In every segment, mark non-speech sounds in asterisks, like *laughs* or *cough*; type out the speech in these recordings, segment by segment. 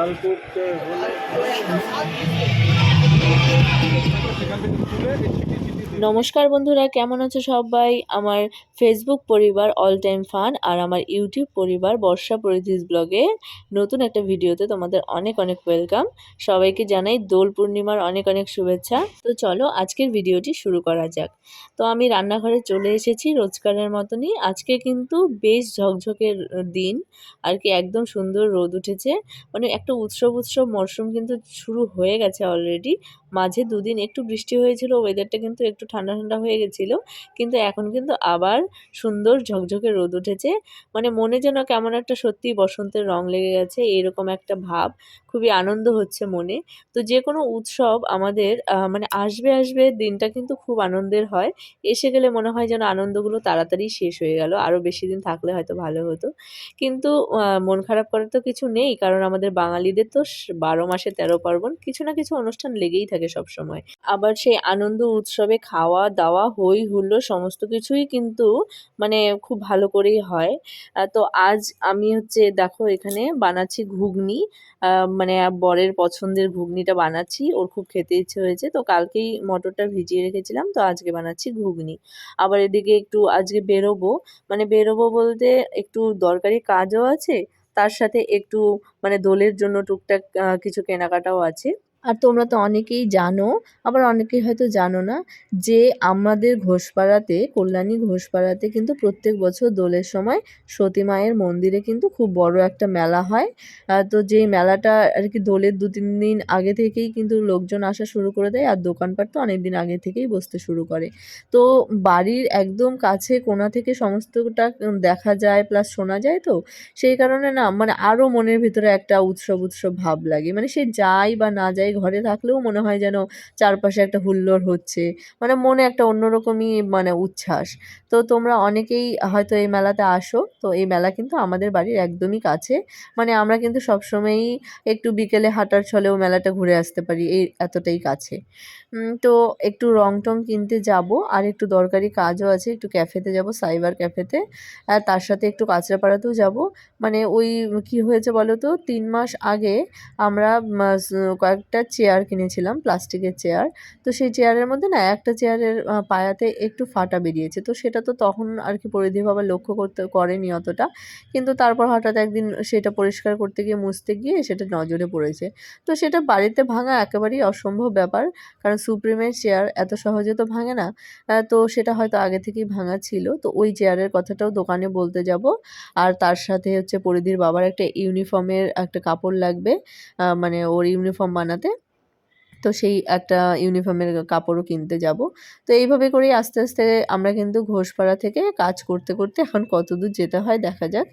জাল করতে হলে নমস্কার বন্ধুরা, কেমন আছো সবাই? আমার ফেসবুক পরিবার অল টাইম ফান আর আমার ইউটিউব পরিবার বর্ষা পরিধিস ব্লগে নতুন একটা ভিডিওতে তোমাদের অনেক অনেক ওয়েলকাম সবাইকে জানাই দোল পূর্ণিমার অনেক অনেক শুভেচ্ছা। তো চলো আজকের ভিডিওটি শুরু করা যাক। তো আমি রান্নাঘরে চলে এসেছি রোজকারের মতনই। আজকে কিন্তু বেশ ঝকঝকের দিন আর কি একদম সুন্দর রোদ উঠেছে। মানে একটা উৎসব উৎসব মরশুম কিন্তু শুরু হয়ে গেছে অলরেডি মাঝে দুদিন একটু বৃষ্টি হয়েছিল ওয়েদারটা কিন্তু একটু ঠান্ডা ঠান্ডা হয়ে গেছিল, কিন্তু এখন কিন্তু আবার সুন্দর ঝকঝকে রোদ উঠেছে। মানে মনে যেন কেমন একটা সত্যি বসন্তের রং লেগে গেছে, এরকম একটা ভাব, খুবই আনন্দ হচ্ছে মনে। তো যে কোনো উৎসব আমাদের মানে আসবে আসবে দিনটা কিন্তু খুব আনন্দের হয়। এসে গেলে মনে হয় যেন আনন্দগুলো তাড়াতাড়ি শেষ হয়ে গেল আরও বেশি দিন থাকলে হয়তো ভালো হতো। কিন্তু মন খারাপ করার তো কিছু নেই, কারণ আমাদের বাঙালিদের তো বারো মাসে তেরো পার্বণ, কিছু না কিছু অনুষ্ঠান লেগেই থাকে। সব সময় আবার সেই আনন্দ উৎসবে খাওয়া দাওয়া হই হুল্লো সমস্ত কিছুই কিন্তু মানে খুব ভালো করেই হয়। তো আজ আমি হচ্ছে দেখো এখানে বানাচ্ছি ঘুগনি। মানে বরের পছন্দের ঘুগনিটা বানাচ্ছি, ওর খুব খেতে ইচ্ছে হয়েছে। তো কালকেই মটরটা ভিজিয়ে রেখেছিলাম, তো আজকে বানাচ্ছি ঘুগনি। আবার এদিকে একটু আজকে বেরোবো। মানে বেরোবো বলতে একটু দরকারি কাজও আছে, তার সাথে একটু মানে দোলের জন্য টুকটাক কিছু কেনাকাটাও আছে। আর তোমরা তো অনেকেই জানো, আবার অনেকেই হয়তো জানো না যে আমাদের ঘোষপাড়াতে, কল্যাণী ঘোষপাড়াতে কিন্তু প্রত্যেক বছর দোলের সময় সতী মায়ের মন্দিরে কিন্তু খুব বড় একটা মেলা হয়। তো যেই মেলাটা আর কি দোলের দু তিন দিন আগে থেকেই কিন্তু লোকজন আসা শুরু করে দেয় আর দোকানপাট তো অনেক দিন আগে থেকেই বসতে শুরু করে। তো বাড়ির একদম কাছে কোনা থেকে সমস্তটা দেখা যায় প্লাস শোনা যায় তো, সেই কারণে না মানে আরও মনের ভিতরে একটা উৎসব উৎসব ভাব লাগে। মানে সে যাই বা না যাই ঘরে থাকলেও মনে হয় যেন চারপাশে একটা হুল্লোড় হচ্ছে। মানে মনে একটা অন্যরকমই মানে উচ্ছ্বাস। তো তোমরা অনেকেই হয়তো এই মেলাতে আসো, তো এই মেলা কিন্তু আমাদের বাড়ির একদমই কাছে। মানে আমরা কিন্তু সবসময়ই একটু বিকেলে হাঁটার ছলেও মেলাটা ঘুরে আসতে পারি, এই এতটাই কাছে। তো একটু রং টং কিনতে যাব, আর একটু দরকারি কাজও আছে, একটু ক্যাফেতে যাব সাইবার ক্যাফেতে আর তার সাথে একটু কাঁচরাপাড়াতেও যাব। মানে ওই কি হয়েছে বলো তো তিন মাস আগে আমরা কয়েকটা চেয়ার কিনেছিলাম, প্লাস্টিকের চেয়ার তো সেই চেয়ারের মধ্যে না, একটা চেয়ারের পায়াতে একটু ফাটা বেরিয়েছে। তো সেটা তো তখন আর কি পরিধি বাবা লক্ষ্য করতে, করেনি অতটা। কিন্তু তারপর হঠাৎ একদিন সেটা পরিষ্কার করতে গিয়ে, মুছতে গিয়ে সেটা নজরে পড়েছে। তো সেটা বাড়িতে ভাঙা একেবারেই অসম্ভব ব্যাপার। কারণ সুপ্রিমের চেয়ার এত সহজে তো ভাঙে না। তো সেটা হয়তো আগে থেকেই ভাঙা ছিল। তো ওই চেয়ারের কথাটাও দোকানে বলতে যাব। আর তার সাথে হচ্ছে পরিধির বাবার একটা ইউনিফর্মের একটা কাপড় লাগবে। মানে ওর ইউনিফর্ম বানাতে। তো সেই একটা ইউনিফর্মের কাপড়ও কিনতে যাব। তো এইভাবে করেই আস্তে আস্তে আমরা কিন্তু ঘোষপাড়া থেকে কাজ করতে করতে এখন কত দূর যেতে হয় দেখা যাক।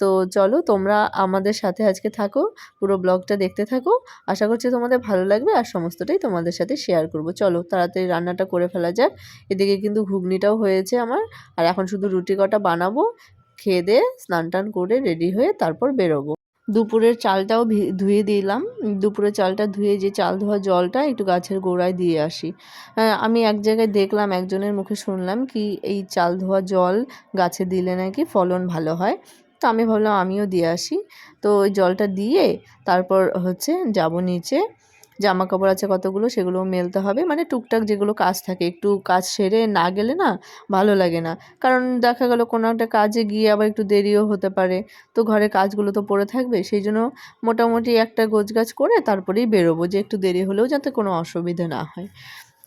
তো চলো তোমরা আমাদের সাথে আজকে থাকো, পুরো ব্লগটা দেখতে থাকো। আশা করছি তোমাদের ভালো লাগবে আর সমস্তটাই তোমাদের সাথে শেয়ার করব। চলো তাড়াতাড়ি রান্নাটা করে ফেলা যাক। এদিকে কিন্তু ঘুগনিটাও হয়েছে আমার। আর এখন শুধু রুটি কটা বানাবো, খেয়ে দিয়ে স্নান টান করে রেডি হয়ে তারপর বেরোবো। দুপুরের চালটাও ধুয়ে দিলাম। দুপুরের চালটা ধুয়ে যে চাল ধোয়া জলটা একটু গাছের গোড়ায় দিয়ে আসি। হ্যাঁ, আমি এক জায়গায় দেখলাম একজনের মুখে শুনলাম কি এই চাল ধোয়া জল গাছে দিলে নাকি ফলন ভালো হয়। তো আমি ভাবলাম আমিও দিয়ে আসি। তো ওই জলটা দিয়ে তারপর হচ্ছে যাব নিচে জামা কাপড় আছে কতগুলো সেগুলো মেলতে হবে। মানে টুকটাক যেগুলো কাজ থাকে, একটু কাজ সেরে না গেলে না ভালো লাগে না। কারণ দেখা গেল কোনো একটা কাজে গিয়ে আবার একটু দেরিও হতে পারে। তো ঘরে কাজগুলো তো পড়ে থাকবে, সেই জন্য মোটামুটি একটা গোছগাছ করে তারপরেই বেরোবো যে একটু দেরি হলেও যাতে কোনো অসুবিধে না হয়।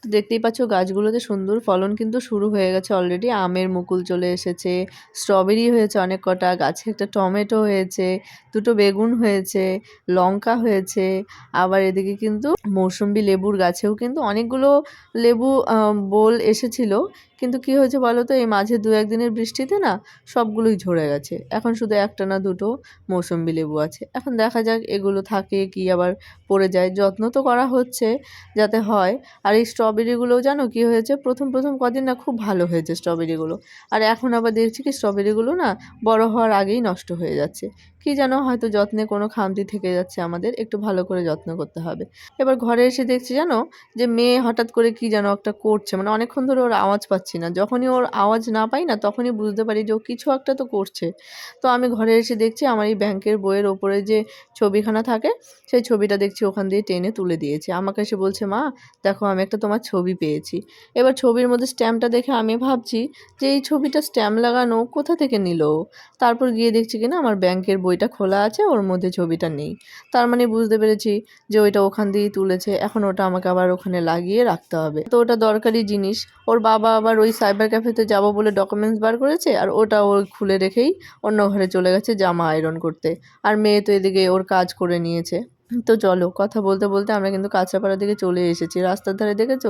তো দেখতেই পাচ্ছ গাছগুলোতে সুন্দর ফলন কিন্তু শুরু হয়ে গেছে অলরেডি আমের মুকুল চলে এসেছে স্ট্রবেরি হয়েছে অনেক কটা, গাছে একটা টমেটো হয়েছে, দুটো বেগুন হয়েছে, লঙ্কা হয়েছে, আবার এদিকে কিন্তু মৌসুম্বি লেবুর গাছেও কিন্তু অনেকগুলো লেবু বোল এসেছিল। কিন্তু কি হয়েছে বলো তো, এই মাঝে দু একদিনের বৃষ্টিতে না সবগুলোই ঝরে গেছে। এখন শুধু একটা না দুটো মৌসুম্বি লেবু আছে। এখন দেখা যাক এগুলো থাকে কি আবার পড়ে যায়। যত্ন তো করা হচ্ছে যাতে হয়। আর এই স্ট্র স্ট্রবেরিগুলো জানো কি হয়েছে? প্রথম প্রথম কদিন না খুব ভালো হয়েছে স্ট্রবেরিগুলো আর এখন আবার দেখছি কি স্ট্রবেরিগুলো না বড় হওয়ার আগেই নষ্ট হয়ে যাচ্ছে। কি জানো হয়তো যত্নে কোনো খামতি থেকে যাচ্ছে আমাদের, একটু ভালো করে যত্ন করতে হবে। এবার ঘরে এসে দেখছি জানো, যে মেয়ে হঠাৎ করে কি যেন একটা করছে মানে অনেকক্ষণ ধরে ওর আওয়াজ পাচ্ছি না। যখনই ওর আওয়াজ না পাই না, তখনই বুঝতে পারি যে ও কিছু একটা তো করছে। তো আমি ঘরে এসে দেখছি আমার এই ব্যাংকের বইয়ের ওপরে যে ছবিখানা থাকে, সেই ছবিটা দেখছি ওখান দিয়ে টেনে তুলে দিয়েছে। আমাকে এসে বলছে, মা, দেখো আমি একটা তোমার ছবি পেয়েছি। এবার ছবির মধ্যে স্ট্যাম্পটা দেখে আমি ভাবছি যে এই ছবিটা স্ট্যাম্প লাগানো কোথা থেকে নিল? তারপর গিয়ে দেখছি কিনা আমার ব্যাংকের বইটা খোলা আছে, ওর মধ্যে ছবিটা নেই। তার মানে বুঝতে পেরেছি যে ওইটা ওখান দিয়েই তুলেছে, এখন ওটা আমাকে আবার ওখানে লাগিয়ে রাখতে হবে। তো ওটা দরকারি জিনিস, ওর বাবা আবার ওই সাইবার ক্যাফেতে যাব বলে ডকুমেন্টস বার করেছে, আর ওটা ও খুলে রেখেই অন্য ঘরে চলে গেছে জামা আয়রন করতে। আর মেয়ে তো এদিকে ওর কাজ করে নিয়েছে। তো চলো, কথা বলতে বলতে আমরা কিন্তু কাঁচরাপাড়ার দিকে চলে এসেছি। রাস্তার ধারে দেখেছ?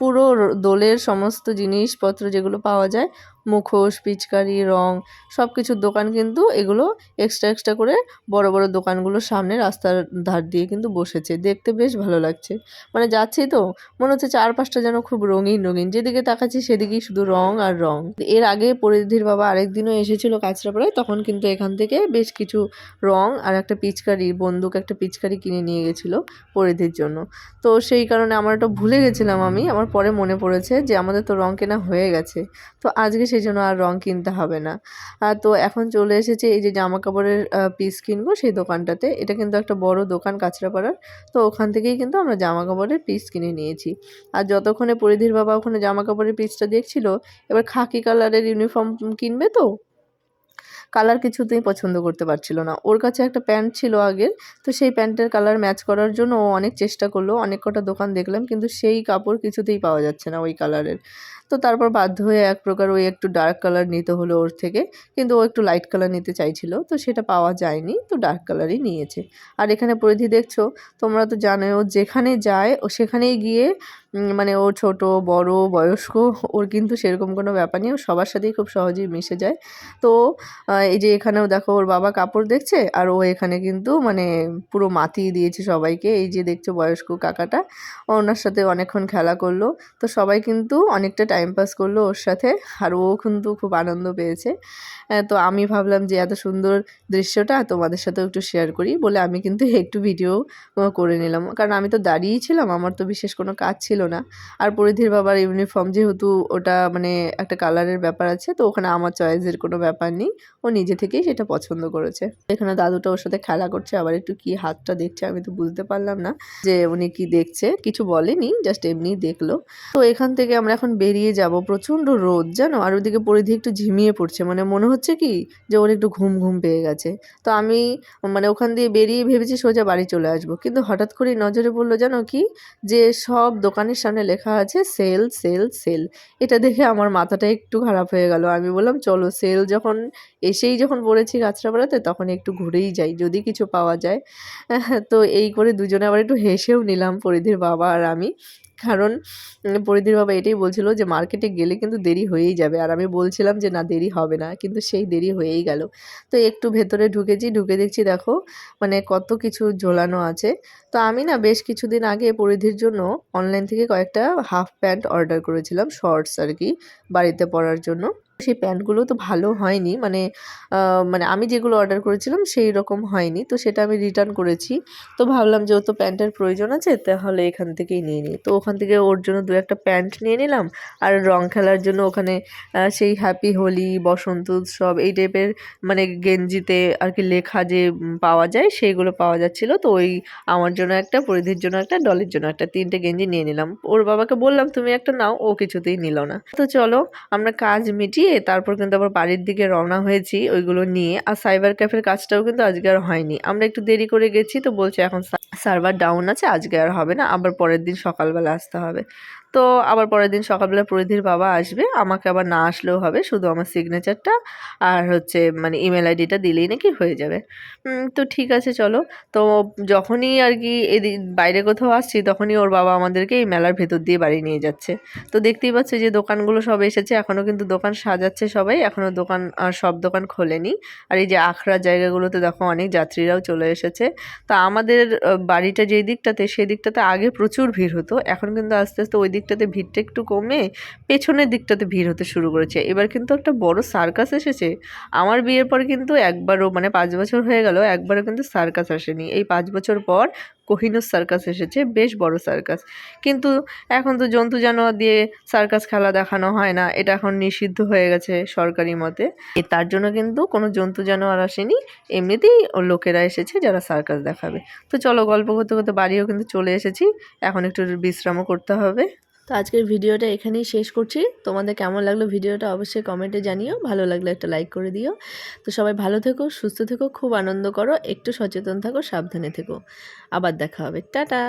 পুরো দোলের সমস্ত জিনিসপত্র যেগুলো পাওয়া যায় মুখোশ, পিচকারি, রং সব কিছুর দোকান কিন্তু এগুলো এক্সট্রা এক্সট্রা করে বড় বড় দোকানগুলোর সামনে রাস্তার ধার দিয়ে কিন্তু বসেছে। দেখতে বেশ ভালো লাগছে। মানে যাচ্ছি তো, মনে হচ্ছে চারপাশটা যেন খুব রঙিন রঙিন। যেদিকে তাকাচ্ছি সেদিকেই শুধু রং আর রং। এর আগে পরিধির বাবা আরেকদিনও এসেছিল কাঁচরাপাড়ায়, তখন কিন্তু এখান থেকে বেশ কিছু রং আর একটা পিচকারি, বন্দুক একটা পিচকারি কিনে নিয়ে গেছিল পরিধির জন্য। তো সেই কারণে আমার ওটা ভুলে গেছিলাম আমি। আমার পরে মনে পড়েছে যে আমাদের তো রং কেনা হয়ে গেছে। তো আজকে সেই জন্য আর রং কিনতে হবে না। আর তো এখন চলে এসেছে এই যে জামা কাপড়ের পিস কিনবো সেই দোকানটাতে। এটা কিন্তু একটা বড় দোকান কাঁচরাপাড়ার। তো ওখান থেকেই কিন্তু আমরা জামা কাপড়ের পিস কিনে নিয়েছি। আর যতক্ষণে পরিধির বাবা ওখানে জামা কাপড়ের পিসটা দেখছিল, এবার খাকি কালারের ইউনিফর্ম কিনবে তো? কালার কিছুতেই পছন্দ করতে পারছিল না। ওর কাছে একটা প্যান্ট ছিল আগের, তো সেই প্যান্টের কালার ম্যাচ করার জন্য ও অনেক চেষ্টা করল। অনেক কটা দোকান দেখলাম, কিন্তু সেই কাপড় কিছুতেই পাওয়া যাচ্ছে না ওই কালারের তো তারপর বাধ্য হয়ে এক প্রকার ওই একটু ডার্ক কালার নিতে হলো ওর থেকে। কিন্তু ও একটু লাইট কালার নিতে চাইছিল, তো সেটা পাওয়া যায়নি, তো ডার্ক কালারই নিয়েছে। আর এখানে পরিধি দেখছ, তোমরা তো জানোই ও যেখানে যায়, ও সেখানেই গিয়ে মানে ও ছোট, বড়, বয়স্ক, ওর কিন্তু সেরকম কোনো ব্যাপার নেই, ও সবার সাথেই খুব সহজেই মিশে যায়। তো এই যে এখানেও দেখো ওর বাবা কাপড় দেখছে, আর ও এখানে কিন্তু মানে পুরো মাতিয়ে দিয়েছে সবাইকে, এই যে দেখছ বয়স্ক কাকাটা, ওনার সাথে অনেকক্ষণ খেলা করল। তো সবাই কিন্তু অনেকটা টাইম পাস করল ওর সাথে, আর ও কিন্তু খুব আনন্দ পেয়েছে। তো আমি ভাবলাম যে, এত সুন্দর দৃশ্যটা তোমাদের সাথেও একটু শেয়ার করি বলে আমি কিন্তু *laughs* একটু ভিডিও করে নিলাম। কারণ আমি তো দাঁড়িয়েই ছিলাম, আমার তো বিশেষ কোনো কাজ ছিল না। আর পরিধির বাবার ইউনিফর্ম যেহেতু ওটা মানে একটা কালারের ব্যাপার আছে, তো ওখানে আমার চয়েসের কোনো ব্যাপার নেই। ও নিজে থেকেই সেটা পছন্দ করেছে। এখানে দাদুটা ওর সাথে খেলা করছে, আবার একটু কি হাতটা দেখছে আমি তো বুঝতে পারলাম না যে উনি কি দেখছে। কিছু বলেনি জাস্ট এমনিই দেখল। তো এখান থেকে আমরা এখন বেরিয়ে যাব, প্রচণ্ড রোদ, জানো? আর ওদিকে পরিধি একটু ঝিমিয়ে পড়ছে মানে মনে হচ্ছে কি যে ওর একটু ঘুম ঘুম পেয়ে গেছে। তো আমি মানে ওখান দিয়ে বেরিয়ে ভেবেছি সোজা বাড়ি চলে আসব, কিন্তু হঠাৎ করেই নজরে পড়ল, জানো কি? যে সব দোকানের সামনে লেখা আছে, সেল সেল সেল। এটা দেখে আমার মাথাটা একটু খারাপ হয়ে গেল। আমি বললাম, চলো, সেল যখন এসেই যখন পড়েছি কাঁচরাপাড়াতে তখন একটু ঘুরেই যাই, যদি কিছু পাওয়া যায়। *laughs* তো এই করে দুজনে আবার একটু হেসেও নিলাম পরিধির বাবা আর আমি। কারণ পরিধির বাবা এটাই বলছিল যে, মার্কেটে গেলে কিন্তু দেরি হয়েই যাবে। আর আমি বলছিলাম যে, না, দেরি হবে না। কিন্তু সেই দেরি হয়েই গেল। তো একটু ভেতরে ঢুকেছি, ঢুকে দেখছি দেখো মানে কত কিছু ঝোলানো আছে। তো আমি না বেশ কিছুদিন আগে পরিধির জন্য অনলাইন থেকে কয়েকটা হাফ প্যান্ট অর্ডার করেছিলাম শর্টস আর কি, বাড়িতে পরার জন্য। সেই প্যান্টগুলো তো ভালো হয়নি। মানে মানে আমি যেগুলো অর্ডার করেছিলাম সেই রকম হয়নি। তো সেটা আমি রিটার্ন করেছি। তো ভাবলাম যে ও তো প্যান্টের প্রয়োজন আছে, তাহলে এখান থেকেই নিয়ে নিই। তো ওখান থেকে ওর জন্য দু একটা প্যান্ট নিয়ে নিলাম। আর রং খেলার জন্য ওখানে সেই হ্যাপি হোলি বসন্ত উৎসব এই টাইপের মানে গেঞ্জিতে আর কি লেখা যে পাওয়া যায়, সেইগুলো পাওয়া যাচ্ছিল। তো ওই আমার জন্য একটা, পরিধির জন্য একটা ডলির জন্য একটা তিনটে গেঞ্জি নিয়ে নিলাম। ওর বাবাকে বললাম, তুমি একটা নাও, ও কিছুতেই নিল না। তো চলো আমরা কাজ মিটিয়ে তারপর কিন্তু আবার বাড়ির দিকে রওনা হয়েছি ওইগুলো নিয়ে। আর সাইবার ক্যাফের কাজটাও কিন্তু আজকে আর হয়নি। আমরা একটু দেরি করে গেছি তো বলছে এখন সার্ভার ডাউন আছে, আজকে আর হবে না, আবার পরের দিন সকালবেলা আসতে হবে। তো আবার পরের দিন সকালবেলা পরিধির বাবা আসবে, আমাকে আবার না আসলেও হবে, শুধু আমার সিগনেচারটা আর হচ্ছে মানে ইমেল আইডিটা দিলেই নাকি হয়ে যাবে। তো ঠিক আছে, চলো। তো যখনই আর কি এদিক বাইরে কোথাও আসছি, তখনই ওর বাবা আমাদেরকে এই মেলার ভেতর দিয়ে বাড়ি নিয়ে যাচ্ছে। তো দেখতেই পাচ্ছ যে দোকানগুলো সব এসেছে এখনও কিন্তু দোকান সাজাচ্ছে সবাই এখনও দোকান সব দোকান খোলেনি। আর এই যে আখড়া জায়গাগুলোতে দেখো অনেক যাত্রীরাও চলে এসেছে। তা আমাদের বাড়িটা যেই দিকটাতে, সেই দিকটাতে আগে প্রচুর ভিড় হতো, এখন কিন্তু আস্তে আস্তে ওই দিক দিকটাতে ভিড়টা একটু কমে পেছনের দিকটাতে ভিড় হতে শুরু করেছে। এবার কিন্তু একটা বড় সার্কাস এসেছে। আমার বিয়ের পর কিন্তু একবারও মানে পাঁচ বছর হয়ে গেল, একবারও কিন্তু সার্কাস আসেনি। এই পাঁচ বছর পর কোহিনুর সার্কাস এসেছে, বেশ বড় সার্কাস। কিন্তু এখন তো জন্তু জানোয়ার দিয়ে সার্কাস খেলা দেখানো হয় না, এটা এখন নিষিদ্ধ হয়ে গেছে সরকারি মতে। তার জন্য কিন্তু কোনো জন্তু জানোয়ার আসেনি, এমনিতেই লোকেরা এসেছে যারা সার্কাস দেখাবে। তো চলো গল্প করতে করতে বাড়িও কিন্তু চলে এসেছি, এখন একটু বিশ্রামও করতে হবে। তো আজকের ভিডিওটা এখানেই শেষ করছি। তোমাদের কেমন লাগল ভিডিওটা অবশ্যই কমেন্টে জানিও। ভালো লাগলে একটা লাইক করে দিও। তো সবাই ভালো থেকো, সুস্থ থেকো, খুব আনন্দ করো, একটু সচেতন থাকো, সাবধানে থেকো। আবার দেখা হবে। টাটা!